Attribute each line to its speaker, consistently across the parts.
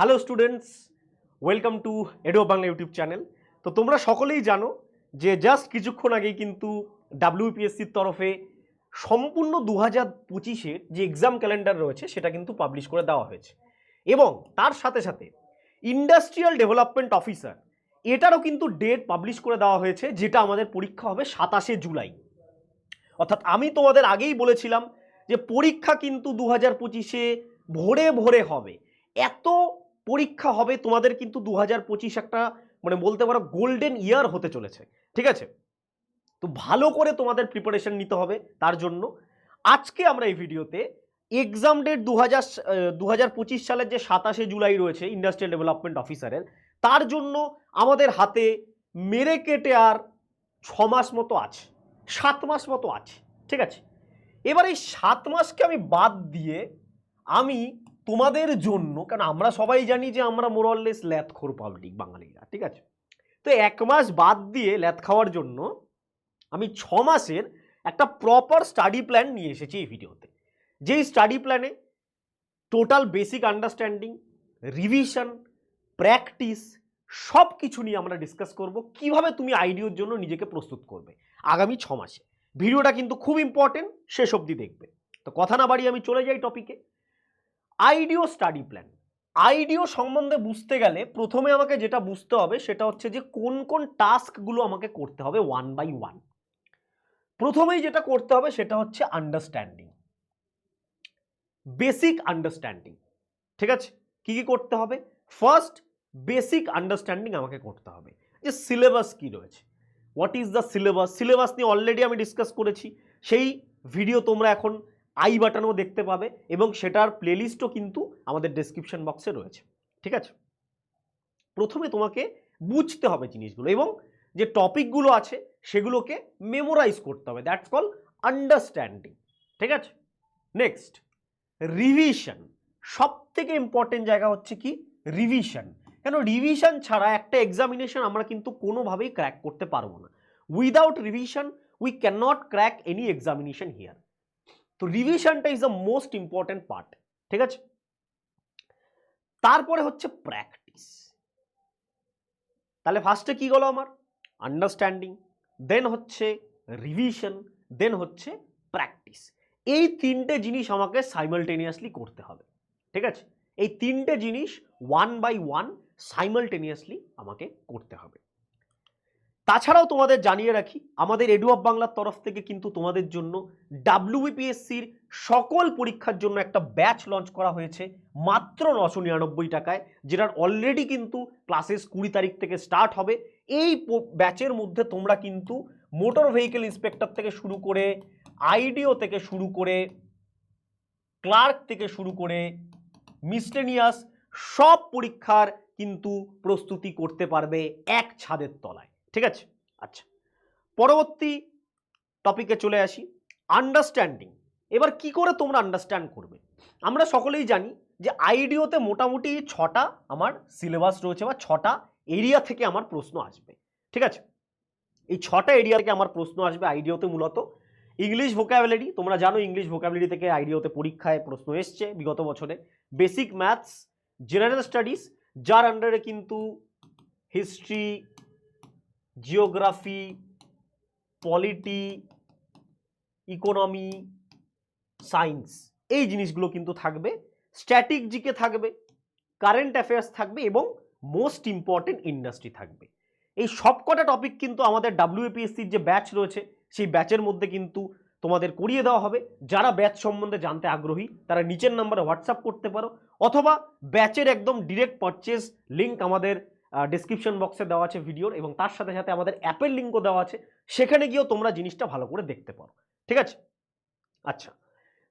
Speaker 1: Hello students welcome to Edu Bangla YouTube channel তো তোমরা সকলেই জানো যে জাস্ট কিছুক্ষণ আগেই কিন্তু ডাব্লিউপিএসসির তরফে সম্পূর্ণ দু হাজার পঁচিশের যে এক্সাম ক্যালেন্ডার রয়েছে, সেটা কিন্তু পাবলিশ করে দেওয়া হয়েছে। এবং তার সাথে সাথে ইন্ডাস্ট্রিয়াল ডেভেলপমেন্ট অফিসার এটারও কিন্তু ডেট পাবলিশ করে দেওয়া হয়েছে, যেটা আমাদের পরীক্ষা হবে সাতাশে জুলাই। অর্থাৎ আমি তোমাদের আগেই বলেছিলাম যে পরীক্ষা কিন্তু দু হাজার পঁচিশে ভোরে ভোরে হবে। এত পরীক্ষা হবে তোমাদের কিন্তু দু হাজার পঁচিশ একটা মানে বলতে পারো গোল্ডেন ইয়ার হতে চলেছে, ঠিক আছে? তো ভালো করে তোমাদের প্রিপারেশন নিতে হবে তার জন্য। আজকে আমরা এই ভিডিওতে এক্সাম ডেট দু হাজার দু পঁচিশ সালের যে সাতাশে জুলাই রয়েছে ইন্ডাস্ট্রিয়াল ডেভেলপমেন্ট অফিসারের তার জন্য আমাদের হাতে মেরে কেটে আর ছ মাস মতো আছে সাত মাস মতো আছে, ঠিক আছে? এবার এই সাত মাসকে আমি বাদ দিয়ে আমি তোমাদের জন্য, কারণ আমরা সবাই জানি যে আমরা মোরললেস ল্যাথখোর পাবলিক বাঙালিরা, ঠিক আছে? তো এক মাস বাদ দিয়ে ল্যাথ খাওয়ার জন্য আমি ছ মাসের একটা প্রপার স্টাডি প্ল্যান নিয়ে এসেছি এই ভিডিওতে। যেই স্টাডি প্ল্যানে total basic understanding revision practice সব কিছু নিয়ে আমরা ডিসকাস করব, কীভাবে তুমি আইডিওর জন্য নিজেকে প্রস্তুত করবে আগামী ছ মাসে। ভিডিওটা কিন্তু খুব ইম্পর্টেন্ট শেষ অবধি দেখবে। তো কথা না বাড়িয়ে আমি চলে যাই টপিকে আইডিও স্টাডি প্ল্যান। আইডিও সম্বন্ধে বুঝতে গেলে প্রথমে আমাকে যেটা বুঝতে হবে সেটা হচ্ছে যে কোন কোন টাস্কগুলো আমাকে করতে হবে ওয়ান বাই ওয়ান। প্রথমেই যেটা করতে হবে সেটা হচ্ছে আন্ডারস্ট্যান্ডিং। Basic understanding. ঠিক আছে? কি কি করতে হবে? ফার্স্ট, বেসিক আন্ডারস্ট্যান্ডিং আমাকে করতে হবে। যে সিলেবাস কি রয়েছে? What is the syllabus? Syllabus নিয়ে অলরেডি আমি ডিসকাস করেছি। সেই ভিডিও তোমরা এখন আই বাটনেও দেখতে পাবে এবং সেটার প্লেলিস্টও কিন্তু আমাদের ডেসক্রিপশন বক্সে রয়েছে। ঠিক আছে? প্রথমে তোমাকে বুঝতে হবে জিনিসগুলো এবং যে টপিকগুলো আছে সেগুলোকে মেমোরাইজ করতে হবে। দ্যাটস কল আন্ডারস্ট্যান্ডিং ঠিক আছে? নেক্সট রিভিশন সব থেকে ইম্পর্টেন্ট জায়গা হচ্ছে কি? রিভিশন কেন? রিভিশন ছাড়া একটা এক্সামিনেশন আমরা কিন্তু কোনোভাবেই ক্র্যাক করতে পারব না। Without revision we can not crack any examination here তো রিভিশনটা is the most important part ঠিক আছে? তারপরে হচ্ছে প্র্যাকটিস তাহলে ফার্স্টে কি গেলো আমার? আন্ডারস্ট্যান্ডিং দেন হচ্ছে রিভিশন দেন হচ্ছে প্র্যাকটিস এই তিনটে জিনিস আমাকে সাইমালটেনিয়াসলি করতে হবে, ঠিক আছে? এই তিনটে জিনিস ওয়ান বাই ওয়ান সাইমালটেনিয়াসলি আমাকে করতে হবে। তাছাড়াও তোমাদের জানিয়ে রাখি, আমাদের এডু অফ বাংলার তরফ থেকে কিন্তু তোমাদের জন্য ডাব্লিউবিপিএসসির সকল পরীক্ষার জন্য একটা ব্যাচ লঞ্চ করা হয়েছে, মাত্র নশো নিরানব্বই টাকায়, যেটার অলরেডি কিন্তু ক্লাসেস কুড়ি তারিখ থেকে স্টার্ট হবে। এই ব্যাচের মধ্যে তোমরা কিন্তু মোটর ভেহিকেল ইন্সপেক্টর থেকে শুরু করে আইডিও থেকে শুরু করে ক্লার্ক থেকে শুরু করে মিস্টেনিয়াস সব পরীক্ষার কিন্তু প্রস্তুতি করতে পারবে এক ছাদের তলায়। ঠিক আছে? আচ্ছা। পরবর্তী টপিকে চলে আসি। আন্ডারস্ট্যান্ডিং এবার কি করে তোমরা আন্ডারস্ট্যান্ড করবে? আমরা সকলেই জানি যে আইডিওতে মোটামুটি ছটা আমার সিলেবাস রয়েছে বা ছটা এরিয়া থেকে আমার প্রশ্ন আসবে। ঠিক আছে? এই ছটা এরিয়া থেকে আমার প্রশ্ন আসবে আইডিওতে মূলত। ইংলিশ ভোকাবুলারি তোমরা জানো ইংলিশ ভোকাবুলারি থেকে আইডিওতে পরীক্ষায় প্রশ্ন এসছে বিগত বছরে। বেসিক ম্যাথস জেনারেল স্টাডিজ যার আন্ডারে কিন্তু history geography, polity, economy science এই জিনিসগুলো কিন্তু থাকবে। স্ট্যাটিক জিকে থাকবে, কারেন্ট অ্যাফেয়ার্স থাকবে এবং মোস্ট ইম্পর্টেন্ট ইন্ডাস্ট্রি থাকবে। এই সবকটা টপিক কিন্তু আমাদের ডাব্লিউপিএসসির যে ব্যাচ রয়েছে, সেই ব্যাচের মধ্যে কিন্তু তোমাদের করিয়ে দেওয়া হবে। যারা ব্যাচ সম্বন্ধে জানতে আগ্রহী, তারা নিচের নাম্বারে হোয়াটসঅ্যাপ করতে পারো, অথবা ব্যাচের একদম ডিরেক্ট পারচেস লিঙ্ক আমাদের ডিসক্রিপশন বক্সে দেওয়া আছে ভিডিওর এবং তার সাথে সাথে আমাদের অ্যাপের লিঙ্কও দেওয়া আছে। সেখানে গিয়েও তোমরা জিনিসটা ভালো করে দেখতে পারো। ঠিক আছে? আচ্ছা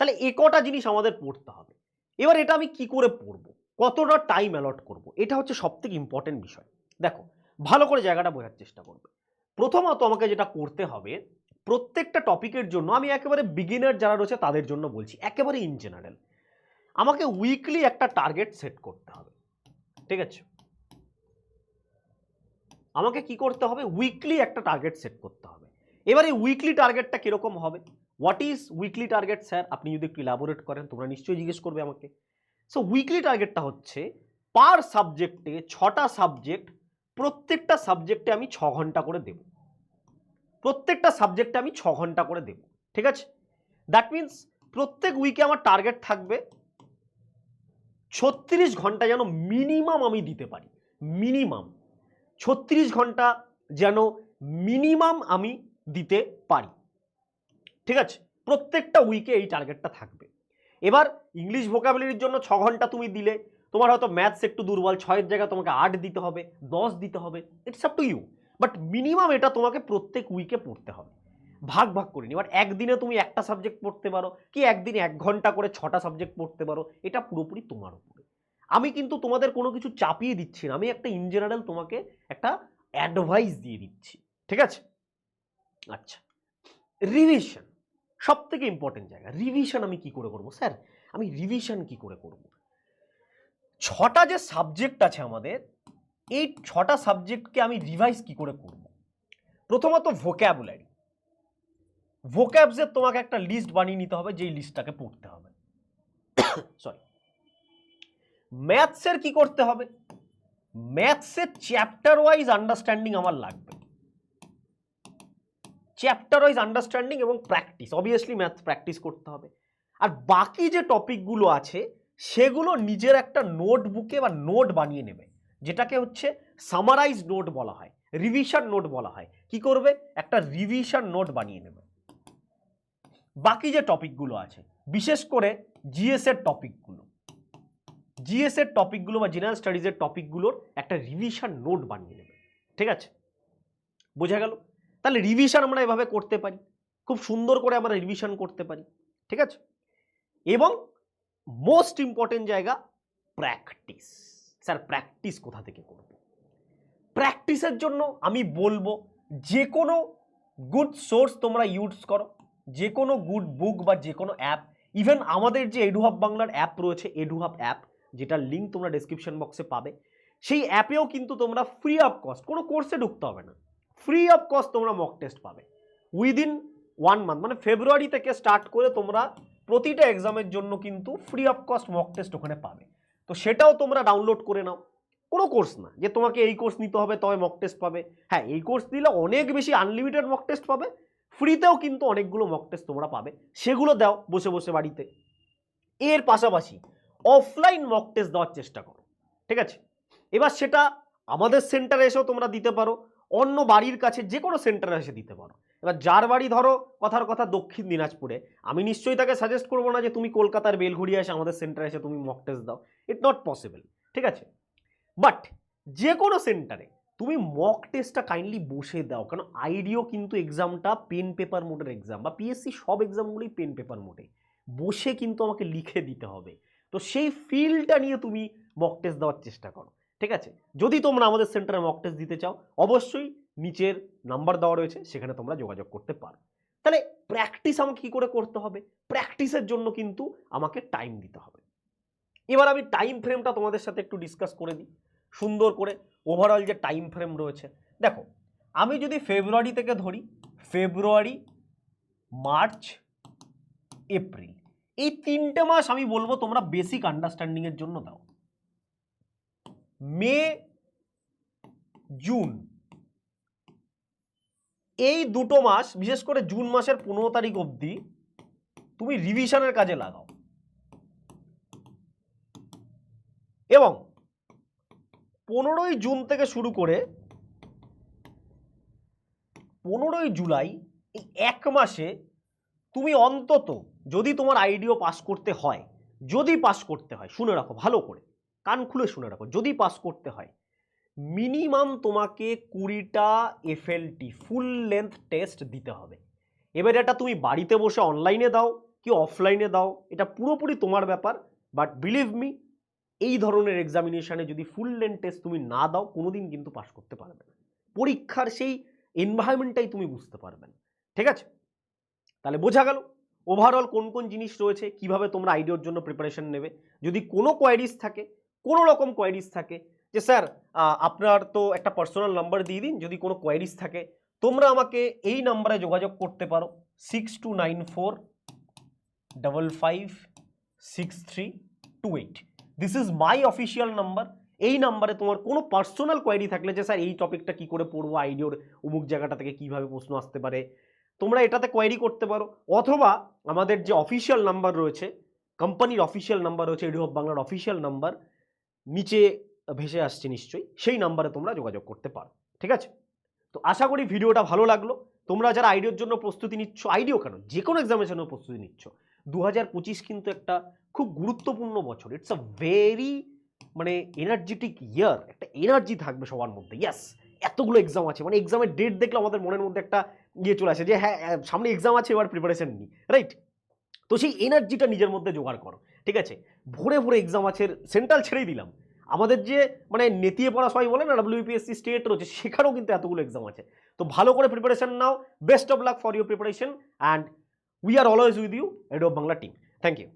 Speaker 1: তাহলে এ কটা জিনিস আমাদের পড়তে হবে। এবার এটা আমি কি করে পড়ব? কতটা টাইম অ্যালট করব? এটা হচ্ছে সবথেকে ইম্পর্টেন্ট বিষয়। দেখো, ভালো করে জায়গাটা বোঝার চেষ্টা করবে। প্রথমত আমাকে যেটা করতে হবে, প্রত্যেকটা টপিকের জন্য আমি একেবারে বিগিনার যারা রয়েছে তাদের জন্য বলছি, একেবারে ইন জেনারেল আমাকে উইকলি একটা টার্গেট সেট করতে হবে। ঠিক আছে? আমাকে কি করতে হবে? উইকলি একটা টার্গেট সেট করতে হবে। এবার এই উইকলি টার্গেটটা কীরকম হবে? What is weekly target sir আপনি যদি একটু ইলাবোরেট করেন, তোমরা নিশ্চয়ই জিজ্ঞেস করবে আমাকে। সো উইকলি টার্গেটটা হচ্ছে পার সাবজেক্টে ছটা সাবজেক্ট প্রত্যেকটা সাবজেক্টে আমি ছ ঘণ্টা করে দেব। প্রত্যেকটা সাবজেক্টে আমি ছ ঘণ্টা করে দেব। ঠিক আছে? দ্যাট মিন্স প্রত্যেক উইকে আমার টার্গেট থাকবে, ছত্রিশ ঘণ্টা যেন মিনিমাম আমি দিতে পারি। মিনিমাম ছত্রিশ ঘণ্টা যেন মিনিমাম আমি দিতে পারি। ঠিক আছে? প্রত্যেকটা উইকে এই টার্গেটটা থাকবে। এবার ইংলিশ ভোকাবুলারির জন্য ছ ঘণ্টা তুমি দিলে, তোমার হয়তো ম্যাথস একটু দুর্বল, ছয়ের জায়গায় তোমাকে আট দিতে হবে, দশ দিতে হবে it's up to you but minimum এটা তোমাকে প্রত্যেক উইকে পড়তে হবে। ভাগ ভাগ করে নি এবার একদিনে তুমি একটা সাবজেক্ট পড়তে পারো, কি একদিনে এক ঘণ্টা করে ছটা সাবজেক্ট পড়তে পারো, এটা পুরোপুরি তোমার উপরে। আমি কিন্তু তোমাদের কোনো কিছু চাপিয়ে দিচ্ছি না। আমি একটা ইন জেনারেল তোমাকে একটা অ্যাডভাইস দিয়ে দিচ্ছি। ঠিক আছে? আচ্ছা। রিভিশন সব থেকে ইম্পর্টেন্ট জায়গা। রিভিশন আমি কি করে করব? স্যার, আমি রিভিশন কি করে করব? ছটা যে সাবজেক্ট আছে আমাদের, এই ছটা সাবজেক্টকে আমি রিভাইজ কি করে করব? প্রথমত ভোক্যাবুলারি ভোক্যাবসের তোমাকে একটা লিস্ট বানিয়ে নিতে হবে, যেই লিস্টটাকে পড়তে হবে। সরি ম্যাথসের কি করতে হবে? ম্যাথসের চ্যাপ্টার ওয়াইজ আন্ডারস্ট্যান্ডিং আমার লাগবে। চ্যাপ্টার ওয়াইজ আন্ডারস্ট্যান্ডিং এবং প্র্যাকটিস, অবভিয়াসলি ম্যাথ প্র্যাকটিস করতে হবে। আর বাকি যে টপিকগুলো আছে, সেগুলো নিজের একটা নোটবুকে বা নোট বানিয়ে নেবে, যেটাকে হচ্ছে সামারাইজ নোট বলা হয়, রিভিশন নোট বলা হয়। কি করবে? একটা রিভিশন নোট বানিয়ে নেবে। বাকি যে টপিকগুলো আছে, বিশেষ করে জিএসের টপিকগুলো। জিএস এর টপিকগুলো বা জেনারেল স্টাডিজের টপিকগুলোর একটা রিভিশন নোট বানিয়ে নেবে। ঠিক আছে? বোঝা গেল? তাহলে রিভিশন আমরা এভাবে করতে পারি। খুব সুন্দর করে আমরা রিভিশন করতে পারি। ঠিক আছে? এবং মোস্ট ইম্পর্টেন্ট জায়গা প্র্যাকটিস স্যার প্র্যাকটিস কোথা থেকে করব? প্র্যাকটিসের জন্য আমি বলব, যে কোনো গুড সোর্স তোমরা ইউজ করো। যে কোনো গুড বুক বা যে কোনো অ্যাপ ইভেন আমাদের যে এডুহাব বাংলার অ্যাপ রয়েছে এডুহাব অ্যাপ যেটার লিঙ্ক তোমরা ডেসক্রিপশন বক্সে পাবে, সেই অ্যাপেও কিন্তু তোমরা ফ্রি অফ কস্ট কোনো কোর্সে ঢুকতে হবে না। ফ্রি অফ কস্ট তোমরা মক টেস্ট পাবে। উইদিন ওয়ান মান্থ মানে ফেব্রুয়ারি থেকে স্টার্ট করে তোমরা প্রতিটা এক্সামের জন্য কিন্তু free of cost mock test ওখানে পাবে। তো সেটাও তোমরা ডাউনলোড করে নাও। কোনো কোর্স না, যে তোমাকে এই কোর্স নিতে হবে, তবে মক টেস্ট পাবে। হ্যাঁ এই কোর্স দিলে অনেক বেশি আনলিমিটেড মক টেস্ট পাবে। ফ্রিতেও কিন্তু অনেকগুলো মক টেস্ট তোমরা পাবে। সেগুলো দাও বসে বসে বাড়িতে। এর পাশাপাশি অফলাইন মক টেস্ট দেওয়ার চেষ্টা করো, ঠিক আছে? এবার সেটা আমাদের সেন্টারে এসেও তোমরা দিতে পারো, অন্য বাড়ির কাছে যে কোনো সেন্টারে এসে দিতে পারো। এবার যার বাড়ি ধরো, কথার কথা দক্ষিণ দিনাজপুরে, আমি নিশ্চয়ই তাকে সাজেস্ট করব না যে তুমি কলকাতার বেলঘড়িয়া এসে আমাদের সেন্টারে এসে তুমি মক টেস্ট দাও ইট নট পসিবল ঠিক আছে? বাট যে কোনো সেন্টারে তুমি মক টেস্টটা কাইন্ডলি বসে দাও কারণ আইডিও কিন্তু এক্সামটা পেন পেপার মোডের এক্সাম বা পিএসসি সব এক্সামগুলোই পেন পেপার মোডে বসে কিন্তু আমাকে লিখে দিতে হবে। তো সেই ফিলটা নিয়ে তুমি মক টেস্ট দেওয়ার চেষ্টা করো, ঠিক আছে? যদি তোমরা আমাদের সেন্টারে মক টেস্ট দিতে চাও, অবশ্যই নিচের নাম্বার দেওয়া রয়েছে, সেখানে তোমরা যোগাযোগ করতে পারো। তাহলে প্র্যাকটিস আমাকে কী করে করতে হবে? প্র্যাকটিসের জন্য কিন্তু আমাকে টাইম দিতে হবে। এবার আমি টাইম ফ্রেমটা তোমাদের সাথে একটু ডিসকাস করে দিই। সুন্দর করে ওভারঅল যে টাইম ফ্রেম রয়েছে, দেখো, আমি যদি ফেব্রুয়ারি থেকে ধরি ফেব্রুয়ারি মার্চ এপ্রিল এই তিনটে মাস আমি বলব তোমরা বেসিক আন্ডারস্ট্যান্ডিংয়ের জন্য দাও। May, June. এই দুটো মাস, বিশেষ করে জুন মাসের পনেরো তারিখ অবধি, তুমি রিভিশনের কাজে লাগাও। এবং পনেরোই জুন থেকে শুরু করে পনেরোই জুলাই, এই এক মাসে তুমি অন্তত যদি তোমার আইডিও পাস করতে হয়, যদি পাস করতে হয়, শুনে রাখো, ভালো করে, কান খুলে শুনে রাখো, যদি পাস করতে হয় মিনিমাম তোমাকে কুড়িটা এফএলটি ফুল লেন্থ টেস্ট দিতে হবে। এবার এটা তুমি বাড়িতে বসে অনলাইনে দাও কি অফলাইনে দাও, এটা পুরোপুরি তোমার ব্যাপার বাট বিলিভ মি এই ধরনের এক্সামিনেশানে যদি ফুল লেন্থ টেস্ট তুমি না দাও, কোনোদিন কিন্তু পাস করতে পারবে না। পরীক্ষার সেই এনভায়রনমেন্টটাই তুমি বুঝতে পারবে না। ঠিক আছে? তাহলে বোঝা গেল? ওভারঅল কোন কোন জিনিস রয়েছে, কীভাবে তোমরা আইডিওর জন্য প্রিপারেশন নেবে? যদি কোনো কোয়ারিজ থাকে, কোনো রকম কোয়ারিজ থাকে, যে স্যার আপনার তো একটা পার্সোনাল নাম্বার দিয়ে দিন, যদি কোনো কোয়ারিজ থাকে, তোমরা আমাকে এই নাম্বারে যোগাযোগ করতে পারো six two nine four double five six three two eight this is my official number এই নাম্বারে তোমার কোনো পার্সোনাল কোয়ারি থাকলে যে স্যার, এই টপিকটা কি করে পড়ব আইডিওর অমুক জায়গাটা থেকে কীভাবে প্রশ্ন আসতে পারে তোমরা এটাতে কোয়ারি করতে পারো। অথবা আমাদের যে অফিসিয়াল নাম্বার রয়েছে কোম্পানির অফিসিয়াল নাম্বার রয়েছে এডু অফ বাংলার অফিসিয়াল নাম্বার নিচে ভেসে আসছে নিশ্চয়ই, সেই নাম্বারে তোমরা যোগাযোগ করতে পারো। ঠিক আছে? তো আশা করি ভিডিওটা ভালো লাগল। তোমরা যারা আইডিওর জন্য প্রস্তুতি নিচ্ছ আইডিও কেন? যে কোনো এক্সামের জন্য প্রস্তুতি নিচ্ছ। দু কিন্তু একটা খুব গুরুত্বপূর্ণ বছর। ইটস আ ভেরি মানে এনার্জেটিক ইয়ার একটা এনার্জি থাকবে সবার মধ্যে। ইয়াস এতগুলো এক্সাম আছে। মানে এক্সামের ডেট দেখলে আমাদের মনের মধ্যে একটা ইয়ে চলে আসে যে হ্যাঁ সামনে এক্সাম আছে, এবার প্রিপারেশন নিই। রাইট তো সেই এনার্জিটা নিজের মধ্যে জোগাড় করো। ঠিক আছে? ভোরে ভোরে এক্সাম আছে সেন্ট্রাল ছেড়েই দিলাম। আমাদের যে মানে নেতিয়ে পড়া সবাই বলে না ডাব্লিউপিএসসি স্টেট রয়েছে, সেখানেও কিন্তু এতগুলো এক্সাম আছে। তো ভালো করে preparation now. Best of luck for your preparation and we are always with you Ed of Bangla team thank you